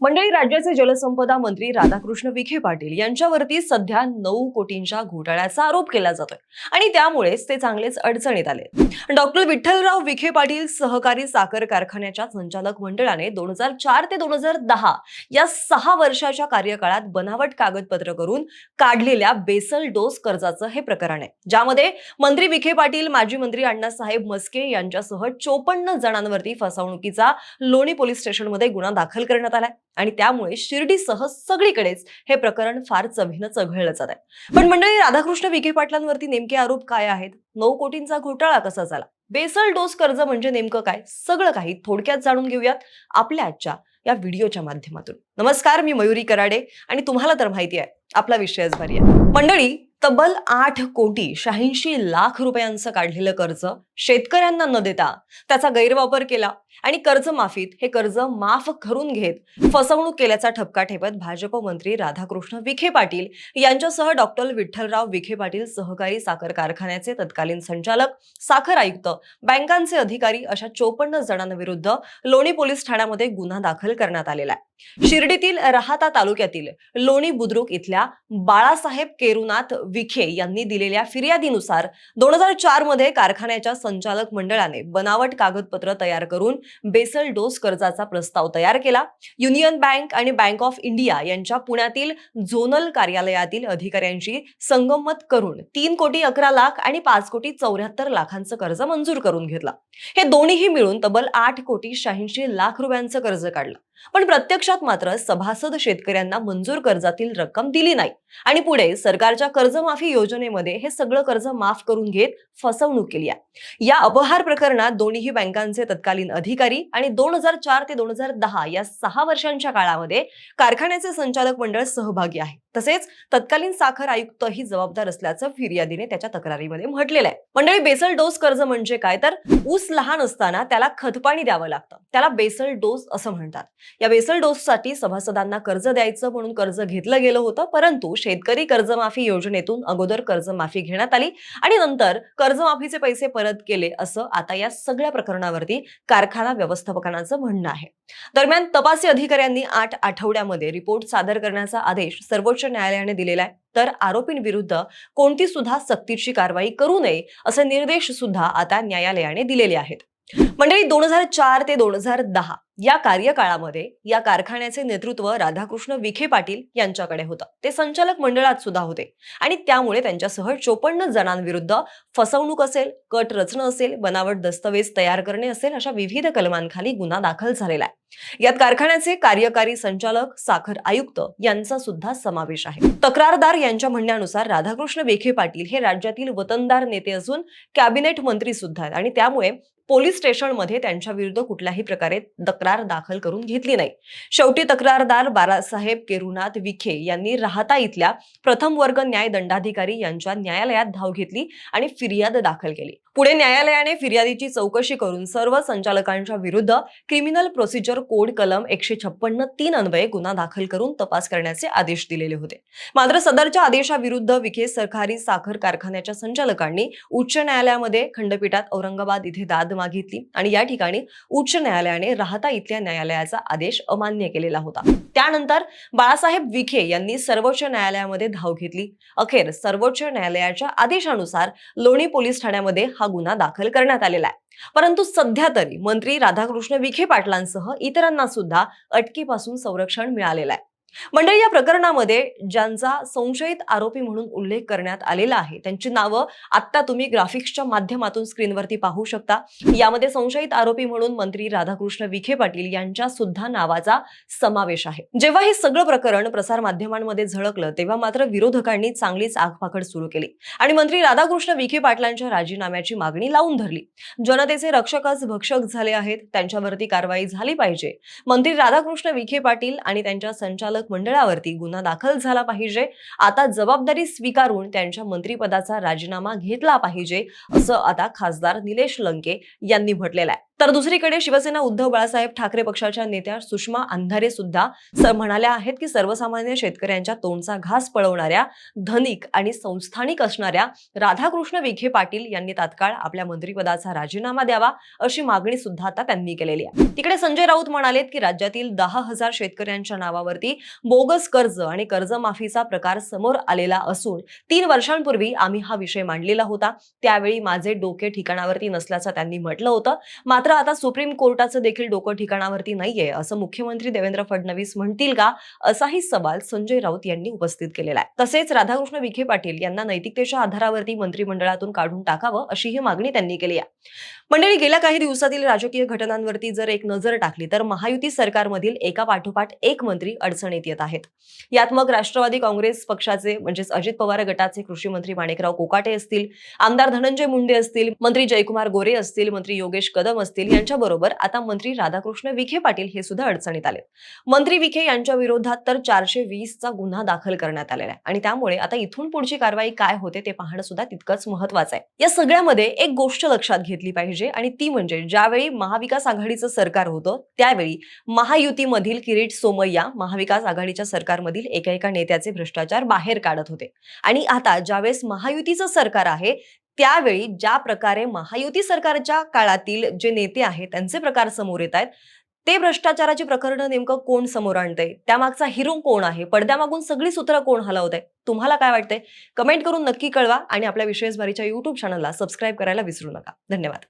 मंडळी राज्याचे जलसंपदा मंत्री राधाकृष्ण विखे पाटील यांच्यावरती सध्या नऊ कोटींच्या घोटाळ्याचा आरोप केला जातोय आणि त्यामुळेच ते चांगलेच अडचणीत आले. डॉक्टर विठ्ठलराव विखे पाटील सहकारी साखर कारखान्याच्या संचालक मंडळाने दोन हजार चार ते दोन हजार दहा या सहा वर्षाच्या कार्यकाळात बनावट कागदपत्र करून काढलेल्या बेसल डोस कर्जाचं हे प्रकरण आहे. ज्यामध्ये मंत्री विखे पाटील माजी मंत्री अण्णासाहेब मस्के यांच्यासह चोपन्न जणांवरती फसवणुकीचा लोणी पोलीस स्टेशनमध्ये गुन्हा दाखल करण्यात आलाय. आणि त्यामुळे शिर्डीसह सगळीकडेच हे प्रकरण फार चवीनं चघळलं जात आहे पण मंडळी राधाकृष्ण विखे पाटलांवरती नेमके आरोप काय आहेत? नऊ कोटींचा घोटाळा कसा झाला? बेसल डोस कर्ज म्हणजे नेमकं काय? सगळं काही थोडक्यात जाणून घेऊयात आपल्या आजच्या या व्हिडिओच्या माध्यमातून. नमस्कार मी मयुरी कराडे आणि तुम्हाला तर माहिती आहे आपला विषयच भारी आहे. मंडळी तब्बल आठ कोटी शहाऐंशी लाख रुपयांचं काढलेलं कर्ज शेतकऱ्यांना न देता त्याचा गैरवापर केला. आणि कर्जमाफीत हे कर्ज माफ करून घेत फसवणूक केल्याचा ठपका ठेवत भाजप मंत्री राधाकृष्ण विखे पाटील यांच्यासह डॉक्टर विठ्ठलराव विखे पाटील सहकारी साखर कारखान्याचे तत्कालीन संचालक साखर आयुक्त बँकांचे अधिकारी अशा चोपन्न जणांविरुद्ध लोणी पोलीस ठाण्यामध्ये गुन्हा दाखल करण्यात आलेला आहे. शिर्डीतील राहाता तालुक्यातील लोणी बुद्रुक इथल्या बाळासाहेब केरुनाथ विखे यांनी दिलेल्या फिर्यादीनुसार दोन हजार चारमध्ये कारखान्याच्या संचालक मंडळाने बनावट कागदपत्र तयार करून बेसल डोस कर्जाचा प्रस्ताव तयार केला. युनियन बँक आणि बँक ऑफ इंडिया यांच्या पुण्यातील झोनल कार्यालयातील अधिकाऱ्यांशी संगमत करून तीन कोटी अकरा लाख आणि पाच कोटी चौऱ्याहत्तर लाखांचं कर्ज मंजूर करून घेतला. हे दोन्हीही मिळून तब्बल आठ कोटी शहाऐंशी लाख रुपयांचं कर्ज काढलं. पण प्रत्यक्षात मात्र सभासद शेतकऱ्यांना मंजूर कर्जातील रक्कम दिली नाही. आणि पुढे सरकारच्या कर्जमाफी योजनेमध्ये हे सगळं कर्ज माफ करून घेत फसवणूक केली आहे. या अपहार प्रकरणात दोन्ही बँकांचे तत्कालीन अधिकारी आणि दोन हजार चार ते दोन हजार दहा या सहा वर्षांच्या काळामध्ये कारखान्याचे संचालक मंडळ सहभागी आहे. तसेच तत्कालीन साखर आयुक्तही जबाबदार असल्याचं फिर्यादीने त्याच्या तक्रारीमध्ये म्हटलेलं आहे. मंडळी बेसल डोस कर्ज म्हणजे काय? तर ऊस लहान असताना त्याला खतपाणी द्यावं लागतं. त्याला बेसल डोस असं म्हणतात. या बेसल डोससाठी सभासदांना कर्ज द्यायचं म्हणून कर्ज घेतलं गेलं होतं परंतु शेतकरी कर्जमाफी योजनेतून अगोदर कर्जमाफी घेण्यात आली आणि नंतर कर्जमाफीचे पैसे परत केले असं आता या सगळ्या प्रकरणावरती कारखाना व्यवस्थापकांचं म्हणणं आहे. दरम्यान तपासी अधिकाऱ्यांनी आठ आठवड्यामध्ये रिपोर्ट सादर करण्याचा आदेश सर्वोच्च न्यायालयाने दिलेला आहे. तर आरोपींविरुद्ध कोणती सुद्धा सक्तीची कारवाई करू नये असे निर्देश सुद्धा आता न्यायालयाने दिलेले आहेत. मंडळी दोन हजार चार ते दोन हजार दहा या कार्यकाळामध्ये या कारखान्याचे नेतृत्व राधाकृष्ण विखे पाटील यांच्याकडे होतं. ते संचालक मंडळात सुद्धा होते. आणि त्यामुळे त्यांच्यासह चोपन्न जणांविरुद्ध फसवणूक असेल कट रचणं असेल बनावट दस्तवेज तयार करणे असेल अशा विविध कलमांखाली गुन्हा दाखल झालेला आहे. यात कारखान्याचे कार्यकारी संचालक साखर आयुक्त यांचा सुद्धा समावेश आहे. तक्रारदार यांच्या म्हणण्यानुसार राधाकृष्ण विखे पाटील हे राज्यातील वतनदार नेते असून कॅबिनेट मंत्री सुद्धा आहेत. आणि त्यामुळे पोलीस स्टेशनमध्ये त्यांच्या विरुद्ध कुठल्याही प्रकारे तक्रार दाखल करून घेतली नाही. शेवटी तक्रारदार बाळासाहेब केरुनाथ विखे यांनी राहता इथल्या प्रथम वर्ग न्याय दंडाधिकारी यांच्या न्यायालयात धाव घेतली आणि फिर्याद दाखल केली. पुढे न्यायालयाने फिर्यादीची चौकशी करून सर्व संचालकांच्या विरुद्ध क्रिमिनल प्रोसिजर कोड कलम एकशे छप्पन्न तीन अन्वये गुन्हा दाखल करून तपास करण्याचे आदेश दिलेले होते. मात्र सदरच्या आदेशाविरुद्ध विखे सरकारी साखर कारखान्याच्या संचालकांनी उच्च न्यायालयामध्ये खंडपीठात औरंगाबाद इथे दाद मागितली आणि या ठिकाणी उच्च न्यायालयाने राहता इथल्या न्यायालयाचा आदेश अमान्य केलेला होता. त्यानंतर बाळासाहेब विखे यांनी सर्वोच्च न्यायालयामध्ये धाव घेतली. अखेर सर्वोच्च न्यायालयाच्या आदेशानुसार लोणी पोलीस ठाण्यामध्ये हा गुन्हा दाखल करण्यात आलेला आहे. परंतु सध्या तरी मंत्री राधाकृष्ण विखे पाटलांसह इतरांना सुद्धा अटकेपासून संरक्षण मिळालेलं आहे. मंडळी या प्रकरणामध्ये ज्यांचा संशयित आरोपी म्हणून उल्लेख करण्यात आलेला आहे त्यांची नावं आता तुम्ही ग्राफिक्सच्या माध्यमातून स्क्रीनवरती पाहू शकता. यामध्ये संशयित आरोपी म्हणून मंत्री राधाकृष्ण विखे पाटील यांच्या सुद्धा नावाचा समावेश आहे. जेव्हा हे सगळं प्रकरण प्रसार माध्यमांमध्ये झळकलं तेव्हा मात्र विरोधकांनी चांगलीच आगपाखड सुरू केली आणि मंत्री राधाकृष्ण विखे पाटलांच्या राजीनाम्याची मागणी लावून धरली. जनतेचे रक्षकच भक्षक झाले आहेत त्यांच्यावरती कारवाई झाली पाहिजे. मंत्री राधाकृष्ण विखे पाटील आणि त्यांच्या संचालक मंडळावरती गुन्हा दाखल झाला पाहिजे. आता जबाबदारी स्वीकारून त्यांच्या मंत्रिपदाचा राजीनामा घेतला पाहिजे असं आता खासदार निलेश लंके यांनी म्हटलेलं आहे. तर दुसरीकडे शिवसेना उद्धव बाळासाहेब ठाकरे पक्षाच्या नेत्या सुषमा अंधारे सुद्धा म्हणाल्या आहेत की सर्वसामान्य शेतकऱ्यांच्या तोंडचा घास पळवणाऱ्या धनिक आणि संस्थानिक असणाऱ्या राधाकृष्ण विखे पाटील यांनी तात्काळ आपल्या मंत्रिपदाचा राजीनामा द्यावा अशी मागणी सुद्धा आता त्यांनी केलेली आहे. तिकडे संजय राऊत म्हणालेत की राज्यातील दहा हजार शेतकऱ्यांच्या नावावरती बोगस कर्ज आणि कर्जमाफीचा प्रकार समोर आलेला असून तीन वर्षांपूर्वी आम्ही हा विषय मांडलेला होता. त्यावेळी माझे डोके ठिकाणावरती नसल्याचं त्यांनी म्हटलं होतं. मात्र आता सुप्रीम कोर्टाचं देखील डोकं ठिकाणावरती नाहीये असं मुख्यमंत्री देवेंद्र फडणवीस म्हणतील का? असाही सवाल संजय राऊत यांनी उपस्थित केलेला आहे. तसेच राधाकृष्ण विखे पाटील यांना नैतिकतेच्या आधारावरती मंत्रिमंडळातून काढून टाकावं अशी ही मागणी त्यांनी केली आहे. मंडळी गेल्या काही दिवसातील राजकीय घटनांवरती जर एक नजर टाकली तर महायुती सरकारमधील एका पाठोपाठ एक मंत्री अडचणीत येत आहेत. यात मग राष्ट्रवादी काँग्रेस पक्षाचे म्हणजेच अजित पवार गटाचे कृषी मंत्री माणिकराव कोकाटे असतील आमदार धनंजय मुंडे असतील मंत्री जयकुमार गोरे असतील मंत्री योगेश कदम असतील असतील यांच्याबरोबर आता मंत्री राधाकृष्ण विखे पाटील हे सुद्धा अडचणीत आले मंत्री विखे यांच्या विरोधात तर चारशे वीसचा गुन्हा दाखल करण्यात आलेला आहे. आणि त्यामुळे आता इथून पुढची कारवाई काय होते ते पाहणं सुद्धा तितकंच महत्वाचं आहे. या सगळ्यामध्ये एक गोष्ट लक्षात घेतली पाहिजे आणि ती म्हणजे ज्यावेळी महाविकास आघाडीचं सरकार होतं त्यावेळी महायुतीमधील किरीट सोमय्या महाविकास आघाडीच्या सरकारमधील एका एका नेत्याचे भ्रष्टाचार बाहेर काढत होते. आणि आता ज्यावेळेस महायुतीचं सरकार आहे त्यावेळी ज्या प्रकारे महायुती सरकारच्या काळातील जे नेते आहेत त्यांचे प्रकार समोर येत आहेत ते भ्रष्टाचाराची प्रकरणं नेमकं कोण समोर आणतंय? त्यामागचा हिरो कोण आहे? पडद्यामागून सगळी सूत्र कोण हलवत आहे तुम्हाला काय वाटतंय? कमेंट करून नक्की कळवा आणि आपल्या विशेष भारीच्या युट्यूब चॅनलला सबस्क्राईब करायला विसरू नका. धन्यवाद.